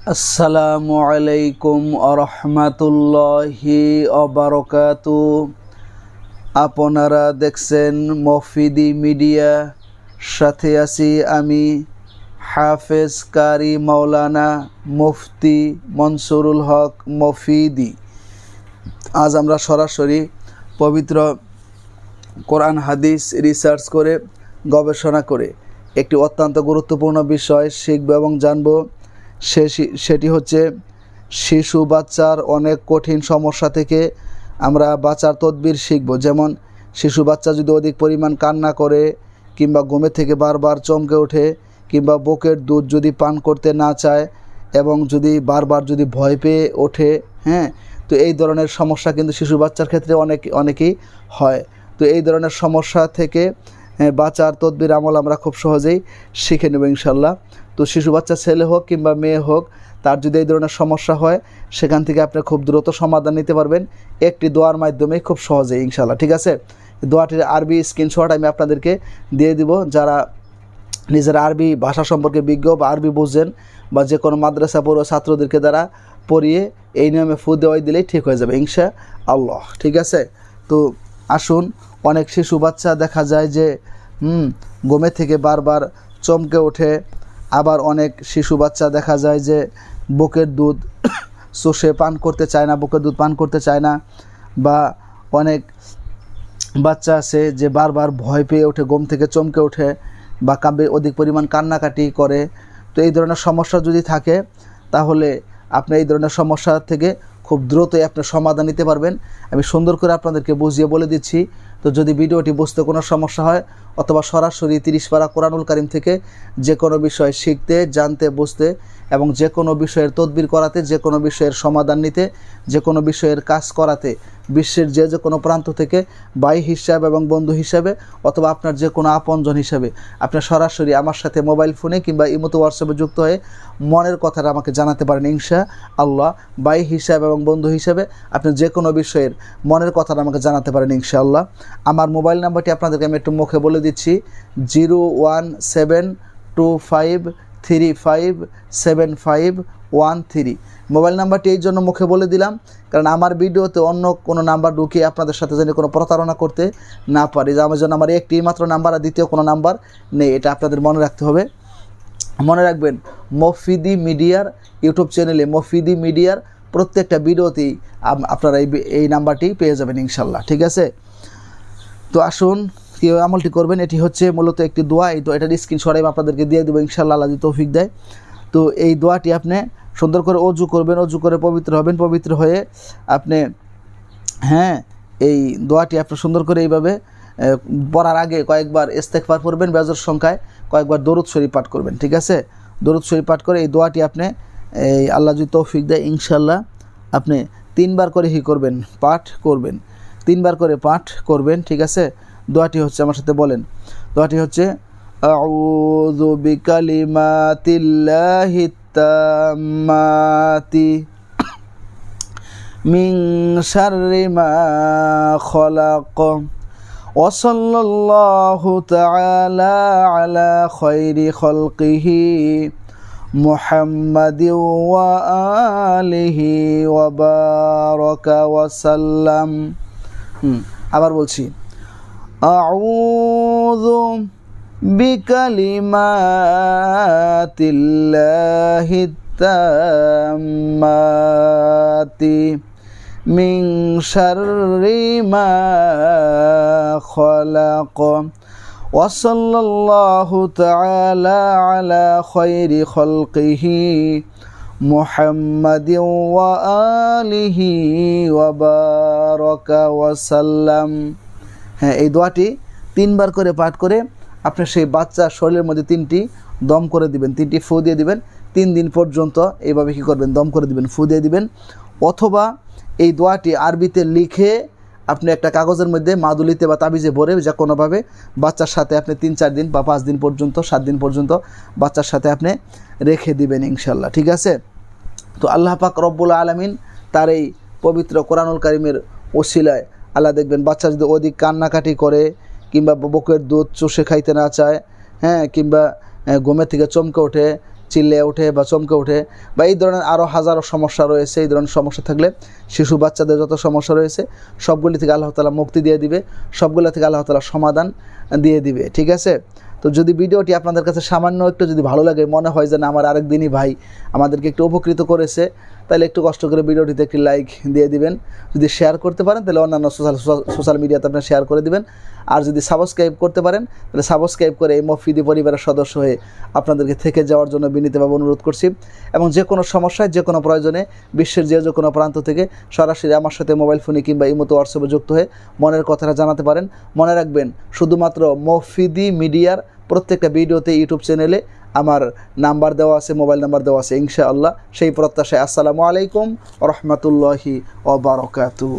আসসালামু আলাইকুম আরহামাতুল্লাহি অবরকাতু আপনারা দেখছেন মফিদি মিডিয়া। সাথে আছি আমি হাফেজ কারি মাওলানা মুফতি মনসুরুল হক মফিদি। আজ আমরা সরাসরি পবিত্র কোরআন হাদিস রিসার্চ করে গবেষণা করে একটি অত্যন্ত গুরুত্বপূর্ণ বিষয় শিখব এবং জানব সে সেটি হচ্ছে শিশু বাচ্চার অনেক কঠিন সমস্যা থেকে আমরা বাচ্চার তদবির শিখব। যেমন শিশু বাচ্চা যদি অধিক পরিমাণ কান্না করে কিংবা ঘুমে থেকে বারবার চমকে ওঠে কিংবা বুকের দুধ যদি পান করতে না চায় এবং যদি বারবার যদি ভয় পেয়ে ওঠে হ্যাঁ তো এই ধরনের সমস্যা কিন্তু শিশু বাচ্চার ক্ষেত্রে অনেক, অনেকেই হয়। তো এই ধরনের সমস্যা থেকে বাঁচার তদবির আমল আমরা খুব সহজেই শিখে নেব ইনশাল্লাহ। তো শিশু বাচ্চা ছেলে হোক কিংবা মেয়ে হোক, তার যদি এই ধরনের সমস্যা হয়, সেখান থেকে আপনি খুব দ্রুত সমাধান নিতে পারবেন। একটি দোয়ার মাধ্যমে খুব সহজেই ইনশাল্লাহ, ঠিক আছে? দোয়াটির আরবি স্ক্রিনশট আমি আপনাদেরকে দিয়ে দিব। যারা নিজের আরবি ভাষা সম্পর্কে বিজ্ঞ বা আরবি বুঝছেন বা যে কোনো মাদ্রাসা পড়ো ছাত্রদেরকে দ্বারা পড়িয়ে এই নিয়মে ফু দেওয়াই দিলেই ঠিক হয়ে যাবে ইনশা আল্লাহ ঠিক আছে? তো আসুন অনেক শিশু বাচ্চা দেখা যায় যে, হুম গমে থেকে বারবার চমকে ওঠে। আবার অনেক শিশু বাচ্চা দেখা যায় যে, বুকের দুধ চষে পান করতে চায় না, বুকের দুধ পান করতে চায় না। বা অনেক বাচ্চা আছে যে, বারবার ভয় পেয়ে ওঠে, ঘুম থেকে চমকে ওঠে বা কাবে অধিক পরিমাণ কান্নাকাটি করে। তো এই ধরনের সমস্যা যদি থাকে, তাহলে আপনি এই ধরনের সমস্যা থেকে খুব দ্রুতই আপনি সমাধান নিতে পারবেন। আমি সুন্দর করে আপনাদেরকে বুঝিয়ে বলে দিচ্ছি তো যদি ভিডিওটি বুঝতে কোনো সমস্যা হয়, অথবা সরাসরি তিরিশ পারা কোরআনুল কারিম থেকে যে কোনো বিষয় শিখতে, জানতে, বুঝতে এবং যে কোনো বিষয়ের তদবির করাতে, যে কোনো বিষয়ের সমাধান নিতে, যে কোনো বিষয়ের কাজ করাতে, বিশ্বের যে যে কোনো প্রান্ত থেকে ভাই হিসাব এবং বন্ধু হিসাবে অথবা আপনার যে কোনো আপনজন হিসাবে আপনার সরাসরি আমার সাথে মোবাইল ফোনে কিংবা ইমতো হোয়াটসঅ্যাপে যুক্ত হয়ে মনের কথাটা আমাকে জানাতে পারেন ইনশা আল্লাহ। ভাই হিসাব এবং বন্ধু হিসাবে আপনি যে কোনো বিষয়ের মনের কথাটা আমাকে জানাতে পারেন ইনশাআল্লাহ আমার মোবাইল নাম্বারটি আপনাদেরকে আমি একটু মুখে বলে দিচ্ছি, zero one seven two five three five seven five one three. Mobile নাম্বারটি এই জন্য মুখে বলে দিলাম, কারণ আমার ভিডিওতে অন্য কোনো নাম্বার ঢুকিয়ে আপনাদের সাথে যেন কোনো প্রতারণা করতে না পারি। যে আমার জন্য আমার একটি মাত্র নাম্বার আর দ্বিতীয় কোনো নাম্বার নেই, এটা আপনাদের মনে রাখতে হবে। মনে রাখবেন, মফিদি মিডিয়ার ইউটিউব চ্যানেলে মফিদি মিডিয়ার প্রত্যেকটা ভিডিওতেই আপনারা এই এই নাম্বারটি পেয়ে যাবেন ইনশাল্লাহ, ঠিক আছে? তো আসুন কীভাবে আমলটি করবেন, এটি হচ্ছে মূলত একটি দোয়া। এই দোয়া এটার স্ক্রিনশট আমি আপনাদেরকে দিয়ে দেবো ইনশাল্লাহ আল্লাহ তৌফিক দেয়। তো এই দোয়াটি আপনি সুন্দর করে অজু করবেন, অজু করে পবিত্র হবেন, পবিত্র হয়ে আপনি হ্যাঁ এই দোয়াটি আপনি সুন্দর করে এইভাবে পড়ার আগে কয়েকবার ইস্তেকবার পড়বেন, বেজর সংখ্যায় কয়েকবার দরুদ শরীফ পাঠ করবেন, ঠিক আছে? দরুদ শরীফ পাঠ করে এই দোয়াটি আপনি, এই আল্লাহ যদি তৌফিক দেয় ইনশাল্লাহ আপনি তিনবার করে হি করবেন, পাঠ করবেন। তিনবার করে পাঠ করবেন ঠিক আছে দোয়াটি হচ্ছে আমার সাথে বলেন দোয়াটি হচ্ছে আউযু বিকালিমাতিল্লাহি তাম্মাতি من شر ما خلق وصلى الله تعالى على خير خلقه محمد وآله وبارك وسلم হুম, আবার বলছি أعوذ بكلمات الله التامات من شر ما خلق وصلى الله تعالى على خير خلقه محمد وآله وبارك وسلم হ্যাঁ এই দোয়াটি তিনবার করে পাঠ করে আপনি সেই বাচ্চার শরীরের মধ্যে তিনটি দম করে দিবেন তিনটি ফু দিয়ে দিবেন তিন দিন পর্যন্ত এইভাবে কী করবেন দম করে দিবেন ফু দিয়ে দিবেন অথবা এই দোয়াটি আরবিতে লিখে আপনি একটা কাগজের মধ্যে মাদুলিতে বা তাবিজে ভরে যা কোনোভাবে বাচ্চার সাথে আপনি তিন চার দিন বা পাঁচ দিন পর্যন্ত সাত দিন পর্যন্ত বাচ্চার সাথে আপনি রেখে দিবেন ইনশাল্লাহ ঠিক আছে তো আল্লাহ পাক রব্বুল আলমিন তার এই পবিত্র কোরআনুল কারিমের ওসিলায় আল্লাহ দেখবেন বাচ্চা যদি অধিক কান্নাকাটি করে কিংবা বকের দুধ চষে খাইতে না চায় হ্যাঁ কিংবা ঘুমের থেকে চমকে ওঠে, চিল্লে ওঠে বা চমকে ওঠে বা এই ধরনের আরও হাজারো সমস্যা রয়েছে, এই ধরনের সমস্যা থাকলে শিশু বাচ্চাদের যত সমস্যা রয়েছে সবগুলি থেকে আল্লাহ তালা মুক্তি দিয়ে দিবে, সবগুলো থেকে আল্লাহ তালা সমাধান দিয়ে দিবে, ঠিক আছে? তো যদি ভিডিওটি আপনাদের কাছে সামান্য একটু যদি ভালো লাগে, মনে হয় যে না আমার আরেক দিনই ভাই আমাদেরকে একটু উপকৃত করেছে। তাহলে একটু কষ্ট করে ভিডিওটিতে একটি লাইক দিয়ে দিবেন। যদি শেয়ার করতে পারেন, তাহলে অন্যান্য সোশ্যাল সোশ্যাল মিডিয়াতে আপনি শেয়ার করে দিবেন। আর যদি সাবস্ক্রাইব করতে পারেন, তাহলে সাবস্ক্রাইব করে এই মফিদি পরিবারের সদস্য হয়ে আপনাদেরকে থেকে যাওয়ার জন্য বিনীতভাবে অনুরোধ করছি। এবং যে কোনো সমস্যায়, যে কোনো প্রয়োজনে বিশ্বের যে যে কোনো প্রান্ত থেকে সরাসরি আমার সাথে মোবাইল ফোনে কিংবা ইমতো হোয়াটসঅ্যাপে যুক্ত হয়ে মনের কথাটা জানাতে পারেন। মনে রাখবেন, শুধুমাত্র মফিদি মিডিয়ার প্রত্যেকটা ভিডিওতে ইউটিউব চ্যানেলে আমার নাম্বার দেওয়া আছে, মোবাইল নাম্বার দেওয়া আছে, ইনশাআল্লাহ। সেই প্রত্যাশায় আসসালামু আলাইকুম রহমতুল্লাহি ওবরকাতু